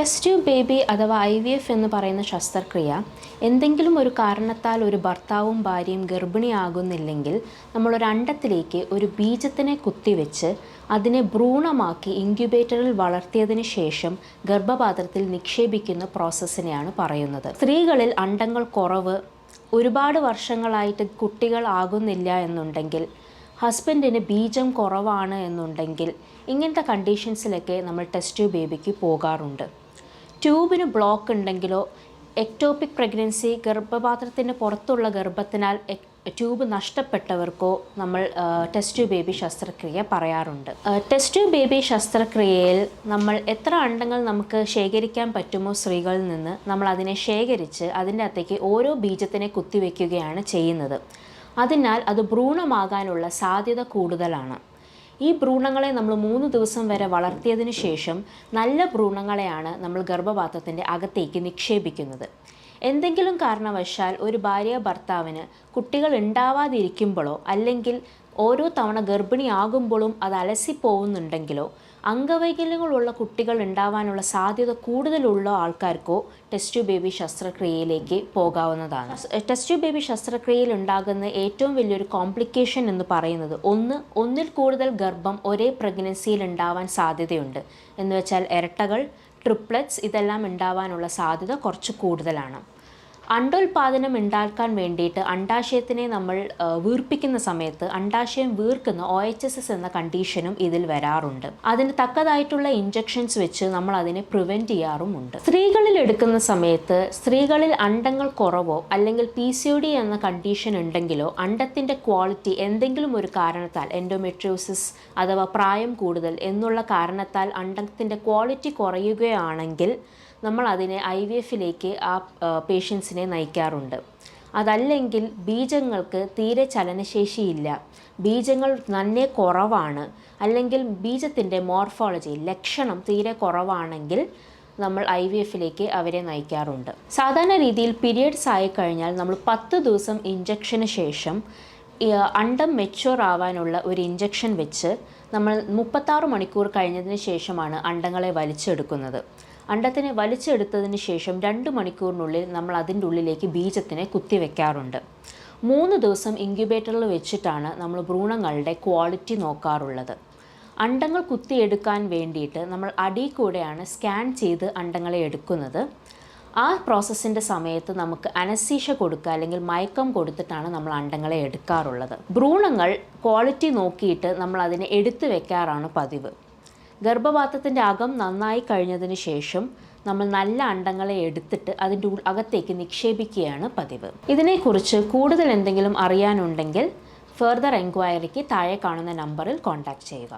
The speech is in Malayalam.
ടെസ്റ്റ് ട്യൂബ് ബേബി അഥവാ ഐ വി എഫ് എന്ന് പറയുന്ന ശസ്ത്രക്രിയ എന്തെങ്കിലും ഒരു കാരണത്താൽ ഒരു ഭർത്താവും ഭാര്യയും ഗർഭിണിയാകുന്നില്ലെങ്കിൽ നമ്മളൊരു അണ്ടത്തിലേക്ക് ഒരു ബീജത്തിനെ കുത്തിവെച്ച് അതിനെ ഭ്രൂണമാക്കി ഇൻക്യുബേറ്ററിൽ വളർത്തിയതിന് ശേഷം ഗർഭപാത്രത്തിൽ നിക്ഷേപിക്കുന്ന പ്രോസസ്സിനെയാണ് പറയുന്നത്. സ്ത്രീകളിൽ അണ്ടങ്ങൾ കുറവ് ഒരുപാട് വർഷങ്ങളായിട്ട് കുട്ടികൾ ആകുന്നില്ല എന്നുണ്ടെങ്കിൽ ഹസ്ബൻഡിന് ബീജം കുറവാണ് എന്നുണ്ടെങ്കിൽ ഇങ്ങനത്തെ കണ്ടീഷൻസിലൊക്കെ നമ്മൾ ടെസ്റ്റ് ബേബിക്ക് പോകാറുണ്ട്. ട്യൂബിന് ബ്ലോക്ക് ഉണ്ടെങ്കിലോ എക്ടോപിക് പ്രഗ്നൻസി ഗർഭപാത്രത്തിന് പുറത്തുള്ള ഗർഭത്തിനാൽ ട്യൂബ് നഷ്ടപ്പെട്ടവർക്കോ നമ്മൾ ടെസ്റ്റ് ട്യൂബ് ബേബി ശസ്ത്രക്രിയ പറയാറുണ്ട്. ടെസ്റ്റ് ട്യൂബ് ബേബി ശസ്ത്രക്രിയയിൽ നമ്മൾ എത്ര അണ്ടങ്ങൾ നമുക്ക് ശേഖരിക്കാൻ പറ്റുമോ സ്ത്രീകളിൽ നിന്ന് നമ്മൾ അതിനെ ശേഖരിച്ച് അതിന്റെ അകത്തേക്ക് ഓരോ ബീജത്തിനെ കുത്തിവെക്കുകയാണ് ചെയ്യുന്നത്. അതിനാൽ അത് ഭ്രൂണമാകാനുള്ള സാധ്യത കൂടുതലാണ്. ഈ ഭ്രൂണങ്ങളെ നമ്മൾ മൂന്ന് ദിവസം വരെ വളർത്തിയതിന് ശേഷം നല്ല ഭ്രൂണങ്ങളെയാണ് നമ്മൾ ഗർഭപാത്രത്തിന്റെ അകത്തേക്ക് നിക്ഷേപിക്കുന്നത്. എന്തെങ്കിലും കാരണവശാൽ ഒരു ഭാര്യ ഭർത്താവിന് കുട്ടികൾ ഉണ്ടാവാതിരിക്കുമ്പോഴോ അല്ലെങ്കിൽ ഓരോ തവണ ഗർഭിണിയാകുമ്പോഴും അത് അലസി പോകുന്നുണ്ടെങ്കിലോ അംഗവൈകല്യങ്ങളുള്ള കുട്ടികൾ ഉണ്ടാവാനുള്ള സാധ്യത കൂടുതലുള്ള ആൾക്കാർക്കോ ടെസ്റ്റ് ട്യൂബ് ബേബി ശസ്ത്രക്രിയയിലേക്ക് പോകാവുന്നതാണ്. ടെസ്റ്റ് ട്യൂബ് ബേബി ശസ്ത്രക്രിയയിൽ ഉണ്ടാകുന്ന ഏറ്റവും വലിയൊരു കോംപ്ലിക്കേഷൻ എന്ന് പറയുന്നത് ഒന്ന് ഒന്നിൽ കൂടുതൽ ഗർഭം ഒരേ പ്രഗ്നൻസിയിൽ ഉണ്ടാവാൻ സാധ്യതയുണ്ട്. എന്ന് വെച്ചാൽ ഇരട്ടകൾ ട്രിപ്ലറ്റ്സ് ഇതെല്ലാം ഉണ്ടാവാനുള്ള സാധ്യത കുറച്ച് കൂടുതലാണ്. അണ്ടോൽപാദനം ഉണ്ടാക്കാൻ വേണ്ടിയിട്ട് അണ്ടാശയത്തിനെ നമ്മൾ വീർപ്പിക്കുന്ന സമയത്ത് അണ്ടാശയം വീർക്കുന്ന ഒ എച്ച് എസ് എസ് എന്ന കണ്ടീഷനും ഇതിൽ വരാറുണ്ട്. അതിന് തക്കതായിട്ടുള്ള ഇഞ്ചക്ഷൻസ് വെച്ച് നമ്മൾ അതിനെ പ്രിവെന്റ് ചെയ്യാറുമുണ്ട്. സ്ത്രീകളിൽ എടുക്കുന്ന സമയത്ത് സ്ത്രീകളിൽ അണ്ടങ്ങൾ കുറവോ അല്ലെങ്കിൽ പി സി ഡി എന്ന കണ്ടീഷൻ ഉണ്ടെങ്കിലോ അണ്ടത്തിന്റെ ക്വാളിറ്റി എന്തെങ്കിലും ഒരു കാരണത്താൽ എൻഡോമെട്രിയോസിസ് അഥവാ പ്രായം കൂടുതൽ എന്നുള്ള കാരണത്താൽ അണ്ടത്തിന്റെ ക്വാളിറ്റി കുറയുകയാണെങ്കിൽ നമ്മൾ അതിനെ ഐ വി എഫിലേക്ക് ആ പേഷ്യൻസിനെ നയിക്കാറുണ്ട്. അതല്ലെങ്കിൽ ബീജങ്ങൾക്ക് തീരെ ചലനശേഷിയില്ല. ബീജങ്ങൾ നന്നേ കുറവാണ്. അല്ലെങ്കിൽ ബീജത്തിന്റെ മോർഫോളജി ലക്ഷണം തീരെ കുറവാണെങ്കിൽ നമ്മൾ ഐ വി എഫിലേക്ക് അവരെ നയിക്കാറുണ്ട്. സാധാരണ രീതിയിൽ പീരിയഡ്സ് ആയി കഴിഞ്ഞാൽ നമ്മൾ പത്ത് ദിവസം ഇഞ്ചക്ഷന് ശേഷം അണ്ടം മെച്യൂർ ആവാനുള്ള ഒരു ഇഞ്ചക്ഷൻ വെച്ച് നമ്മൾ മുപ്പത്താറ് മണിക്കൂർ കഴിഞ്ഞതിന് ശേഷമാണ് അണ്ടങ്ങളെ വലിച്ചെടുക്കുന്നത്. അണ്ടത്തിനെ വലിച്ചെടുത്തതിന് ശേഷം രണ്ട് മണിക്കൂറിനുള്ളിൽ നമ്മൾ അതിന്റെ ഉള്ളിലേക്ക് ബീജത്തിനെ കുത്തിവെക്കാറുണ്ട്. മൂന്ന് ദിവസം ഇൻക്യുബേറ്ററിൽ വെച്ചിട്ടാണ് നമ്മൾ ഭ്രൂണങ്ങളുടെ ക്വാളിറ്റി നോക്കാറുള്ളത്. അണ്ടങ്ങൾ കുത്തിയെടുക്കാൻ വേണ്ടിയിട്ട് നമ്മൾ അടി കൂടെയാണ് സ്കാൻ ചെയ്ത് അണ്ടങ്ങളെ എടുക്കുന്നത്. ആ പ്രോസസ്സിന്റെ സമയത്ത് നമുക്ക് അനസീഷ കൊടുക്കുക അല്ലെങ്കിൽ മയക്കം കൊടുത്തിട്ടാണ് നമ്മൾ അണ്ടങ്ങളെ എടുക്കാറുള്ളത്. ഭ്രൂണങ്ങൾ ക്വാളിറ്റി നോക്കിയിട്ട് നമ്മൾ അതിനെ എടുത്തു വെക്കാറാണ് പതിവ്. ഗർഭപാത്രത്തിന്റെ അകം നന്നായി കഴിഞ്ഞതിന് ശേഷം നമ്മൾ നല്ല അണ്ടങ്ങളെ എടുത്തിട്ട് അതിന്റെ അകത്തേക്ക് നിക്ഷേപിക്കുകയാണ് പതിവ്. ഇതിനെക്കുറിച്ച് കൂടുതൽ എന്തെങ്കിലും അറിയാനുണ്ടെങ്കിൽ ഫെർദർ എൻക്വയറിക്ക് താഴെ കാണുന്ന നമ്പറിൽ കോൺടാക്റ്റ് ചെയ്യുക.